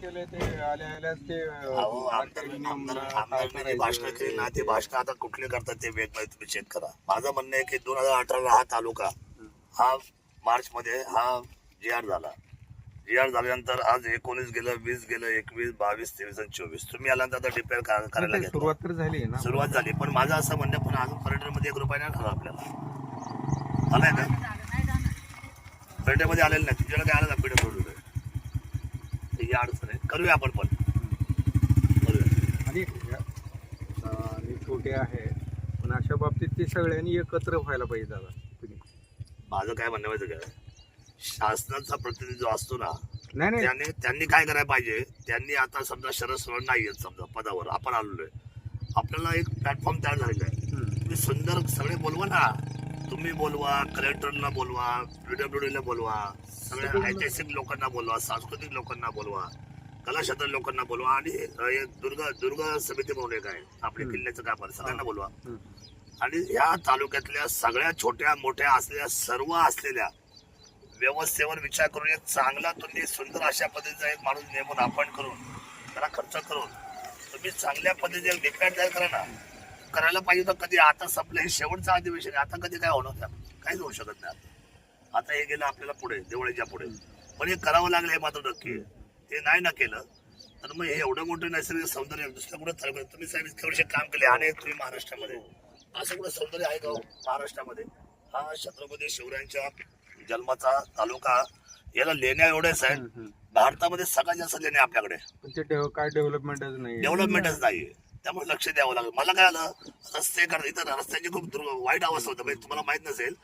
ते आल्या आल्याच ते अं, अहो, आमदार बारकाईने नियम, आमदार- काय आमदारांनी जे भाषण करायचं केली ना ते- ते? भाषण आता कुठले करतात ते वेगवेगळे तुम्ही चेक करा. माझं म्हणणं आहे की दोन हजार अठराला हा तालुका हा मार्च मध्ये हा जी आर झाला. जी आर झाल्यानंतर आज एकोणीस गेलं वीस गेलं एकवीस बावीस तेवीस आणि चोवीस. तुम्ही आल्यानंतर आता डिपेअर करायला ते घेतलं सुरुवात तर झाली आहे ना. सुरुवात झाली पण माझं असं म्हणणं पण अजून पर्यटनमध्ये एक रुपया नाही झाला आपल्याला. आलाय का पर्यटनमध्ये आलेलं नाही. तुमच्याकडे काय आलं ना पिढ सोडून ही अडचण करूया आपण पण. आणि आणि छोटे आहे. पण अशा बाबतीत ते सगळ्यांनी एकत्र व्हायला पाहिजे दादा. तुम्ही. माझं काय म्हणणं माहिती काय शासनाचा प्रतिनिधी जो असतो ना नाही नाही. त्याने त्यांनी काय करायला पाहिजे? त्यांनी आता समजा शरद सोडून नाही आहेत समजा पदावर. आपण आलेलो आहे. आपल्याला एक प्लॅटफॉर्म तयार झालेला आहे. तुम्ही सुंदर सगळे बोलवा ना. तुम्ही बोलवा कलेक्टरला बोलवा पीडब्ल्यूडी ला बोलवा सगळ्या ऐतिहासिक लोकांना बोलवा सांस्कृतिक लोकांना बोलवा. कला क्षेत्र लोकांना बोलवा आणि दुर्ग दुर्ग समिती म्हणून एक आहे. आपल्या. किल्ल्याचं काम आहे. सगळ्यांना बोलवा. आणि या तालुक्यातल्या सगळ्या छोट्या मोठ्या असलेल्या सर्व असलेल्या व्यवस्थेवर विचार करून एक चांगला तुम्ही सुंदर अशा पद्धतीचा एक माणूस नेमून आपण करून त्याला खर्च करून तुम्ही चांगल्या पद्धतीने डिपेंड तयार करा ना. करायला पाहिजे तर कधी. आता संपलं. हे शेवटचं अधिवेशन आहे. आता कधी काय होणार नाही. काहीच होऊ शकत नाही. आता. आता हे गेलं आपल्याला पुढे देवळीच्या पुढे. पण हे करावं लागलं हे मात्र नक्की. ते नाही ना केलं तर मग हे एवढं मोठं नैसर्गिक सौंदर्य दुसऱ्या कुठं तुम्ही साहेब वर्ष काम केले अनेक तुम्ही महाराष्ट्रामध्ये. असं कुठं सौंदर्य आहे का हो महाराष्ट्रामध्ये? हा छत्रपती शिवरायांच्या जन्माचा तालुका याला लेण्या एवढ्याच आहेत. हम्म, हम्म. भारतामध्ये सगळ्यात जास्त लेण्या आपल्याकडे काय डेव्हलपमेंटच नाही डेव्हलपमेंटच नाहीये त्यामुळे लक्ष द्यावं लागलं. मला काय आलं रस्ते कर इथं रस्त्याची खूप वाईट अवस्था होतं म्हणजे तुम्हाला माहीत नसेल.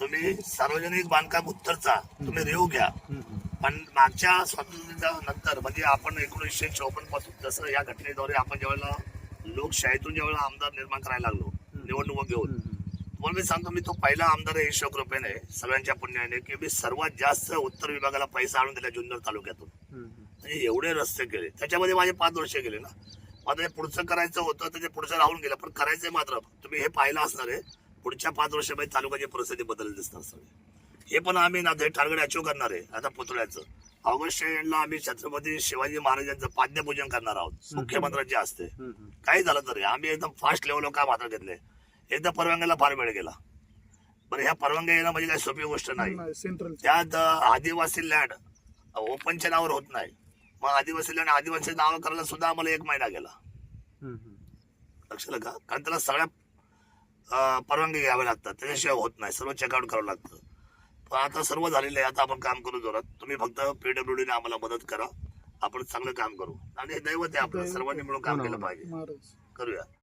तुम्ही सार्वजनिक बांधकाम उत्तरचा तुम्ही रेव घ्या. पण मागच्या स्वातंत्र्याच्या नंतर म्हणजे आपण एकोणीसशे चौपन्नपासून जसं या घटनेद्वारे आपण ज्यावेळेला लोकशाहीतून ज्यावेळेला आमदार निर्माण करायला लागलो निवडणूक घेऊन. तुम्हाला मी सांगतो मी तो पहिला आमदार आहे ईश्वर कृपेने सगळ्यांच्या पुण्याने की मी सर्वात जास्त उत्तर विभागाला पैसा आणून दिला जुन्नर तालुक्यातून. म्हणजे एवढे रस्ते केले. त्याच्यामध्ये माझे पाच वर्ष गेले ना. माझं हे पुढचं करायचं होतं तर ते पुढचं राहून गेलं पण करायचंय मात्र. तुम्ही हे पाहिलं असणार आहे पुढच्या पाच वर्षामध्ये तालुक्याची परिस्थिती बदलली दिसणार सगळे. हे पण आम्ही ना ते टार्गेट अचीव करणार आहे आता पुतळ्याचं. ऑगस्ट एंडला आम्ही छत्रपती शिवाजी महाराजांचं पाद्यपूजन करणार आहोत मुख्यमंत्र्यांचे हस्ते हम्म, हम्म. काही झालं तरी आम्ही एकदम फास्ट लेवलवर काम हातात घेतले एकदा परवानग्याला फार वेळ गेला. बरं ह्या परवानग्या येणं म्हणजे काही सोपी गोष्ट नाही. सेंट्रल त्यात आदिवासी लँड ओपनच्या नावावर होत नाही. मग आदिवासी लँड आदिवासी नाव करायला सुद्धा आम्हाला एक महिना गेला. लक्षात का? कारण त्याला सगळ्या परवानगी घ्याव्या लागतात. त्याच्याशिवाय होत नाही. सर्व चेकआउट करावं लागतं. पण आता सर्व झालेलं आहे. आता आपण काम करू जोरात. तुम्ही फक्त पीडब्ल्यूडीने आम्हाला मदत करा. आपण चांगलं काम करू. आणि हे दैवत आहे आपलं. सर्वांनी मिळून काम केलं पाहिजे. महाराज. करूया.